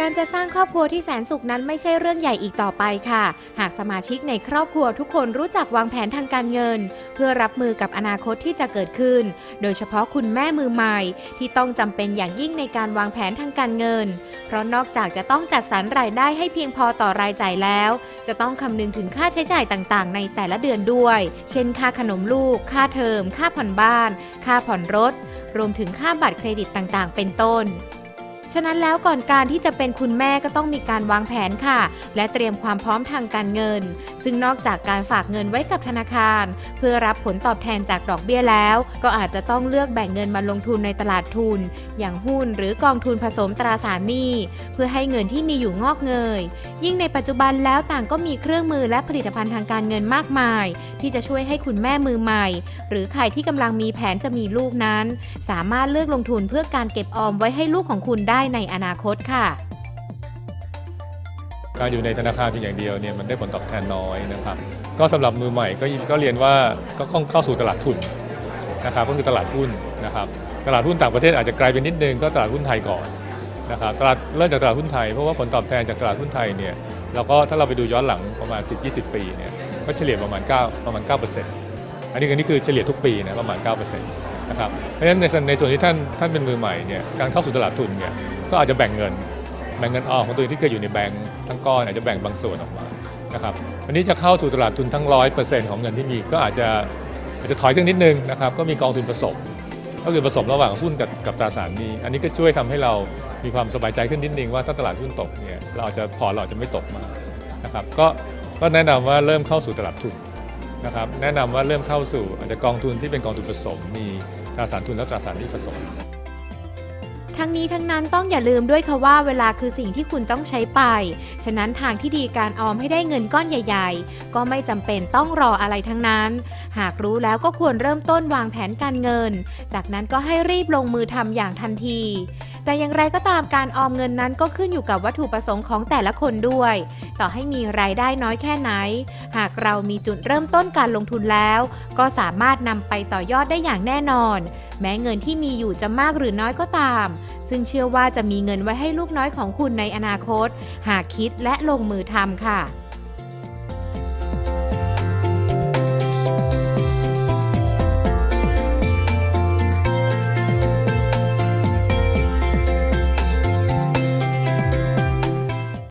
การจะสร้างครอบครัวที่แสนสุขนั้นไม่ใช่เรื่องใหญ่อีกต่อไปค่ะ หากสมาชิกในครอบครัวทุกคนรู้จักวางแผนทางการเงิน เพื่อรับมือกับอนาคตที่จะเกิดขึ้น โดยเฉพาะคุณแม่มือใหม่ ที่ต้องจำเป็นอย่างยิ่งในการวางแผนทางการเงิน เพราะนอกจากจะต้องจัดสรรรายได้ให้เพียงพอต่อรายจ่ายแล้ว จะต้องคำนึงถึงค่าใช้จ่ายต่างๆ ในแต่ละเดือนด้วย เช่น ค่าขนมลูก ค่าเทอม ค่าผ่อนบ้าน ค่าผ่อนรถ รวมถึงค่าบัตรเครดิตต่างๆ เป็นต้น ฉะนั้นแล้วก่อนการที่จะเป็นคุณแม่ก็ต้องมีการวางแผนค่ะ และเตรียมความพร้อมทางการเงิน ซึ่งนอกจากการฝากเงินไว้กับธนาคาร เพื่อรับผลตอบแทนจากดอกเบี้ยแล้ว ก็อาจจะต้องเลือกแบ่งเงินมาลงทุนในตลาดทุน อย่างหุ้นหรือกองทุนผสมตราสารหนี้เพื่อให้เงินที่มีอยู่งอกเงย ยิ่งในปัจจุบันแล้วต่างก็มีเครื่องมือและผลิตภัณฑ์ทางการเงินมากมาย ที่จะช่วยให้คุณแม่มือใหม่ หรือใครที่กำลังมีแผนจะมีลูกนั้น สามารถเลือกลงทุนเพื่อการเก็บออมไว้ให้ลูกของคุณได้ในอนาคตค่ะการอยู่ในธนาคารเพียงอย่างเดียวเนี่ยมันได้ผลตอบแทนน้อยนะครับ ก็สำหรับมือใหม่ก็ก็เรียนว่าก็ต้องเข้าสู่ตลาดทุนนะครับก็คือตลาดหุ้นนะครับ ตลาดหุ้นต่างประเทศอาจจะไกลไปนิดนึงก็ตลาดหุ้นไทยก่อน นะครับตลาดเริ่มจากตลาดหุ้นไทยเพราะว่าผลตอบแทนจากตลาดหุ้นไทยเนี่ยเราก็ถ้าเราไปดูย้อนหลังประมาณ 10-20 ปีเนี่ยก็เฉลี่ยประมาณ 9 ประมาณ 9%อันนี้อันนี้คือเฉลี่ยทุกปีนะประมาณ 9%นะครับเพราะฉะนั้นในส่วนในส่วนที่ท่านท่านเป็นมือใหม่เนี่ยการเข้าสู่ตลาดทุนเนี่ยก็อาจจะแบ่งเงิน แบ่งเงินออมของตัวเองที่เคยอยู่ในแบงก์ทั้งก้อนอาจจะแบ่งบางส่วนออกมานะครับวันนี้จะเข้าสู่ตลาดทุนทั้งร้อยเปอร์เซ็นต์ของเงินที่มีก็อาจจะอาจจะถอยสักนิดนึงนะครับก็มีกองทุนผสมก็คือผสมระหว่างหุ้นกับกับตราสารนี้ อันนี้ก็ช่วยทำให้เรา มีความสบายใจขึ้นนิดนึงว่าถ้าตลาดหุ้นตกเนี่ยเราอาจจะพอเราอาจจะไม่ตกมานะครับก็ก็แนะนำว่าเริ่มเข้าสู่ตลาดทุนนะครับแนะนำว่าเริ่มเข้าสู่อาจจะกองทุนที่เป็นกองทุนผสม มีตราสารทุนและตราสารหนี้ผสม ทั้งนี้ทั้งนั้นต้องอย่าลืมด้วยค่ะว่าเวลาคือสิ่งที่คุณต้องใช้ไป ฉะนั้นทางที่ดีการออมให้ได้เงินก้อนใหญ่ ๆ ก็ไม่จำเป็นต้องรออะไรทั้งนั้น หากรู้แล้วก็ควรเริ่มต้นวางแผนการเงิน จากนั้นก็ให้รีบลงมือทำอย่างทันที แต่อย่างไรก็ตามการออมเงินนั้นก็ขึ้นอยู่กับวัตถุประสงค์ของแต่ละคนด้วย ต่อให้มีรายได้น้อยแค่ไหน หากเรามีจุดเริ่มต้นการลงทุนแล้ว ก็สามารถนำไปต่อยอดได้อย่างแน่นอน แม้เงินที่มีอยู่จะมากหรือน้อยก็ตาม ซึ่งเชื่อว่าจะมีเงินไว้ให้ลูกน้อยของคุณในอนาคต หากคิดและลงมือทำค่ะ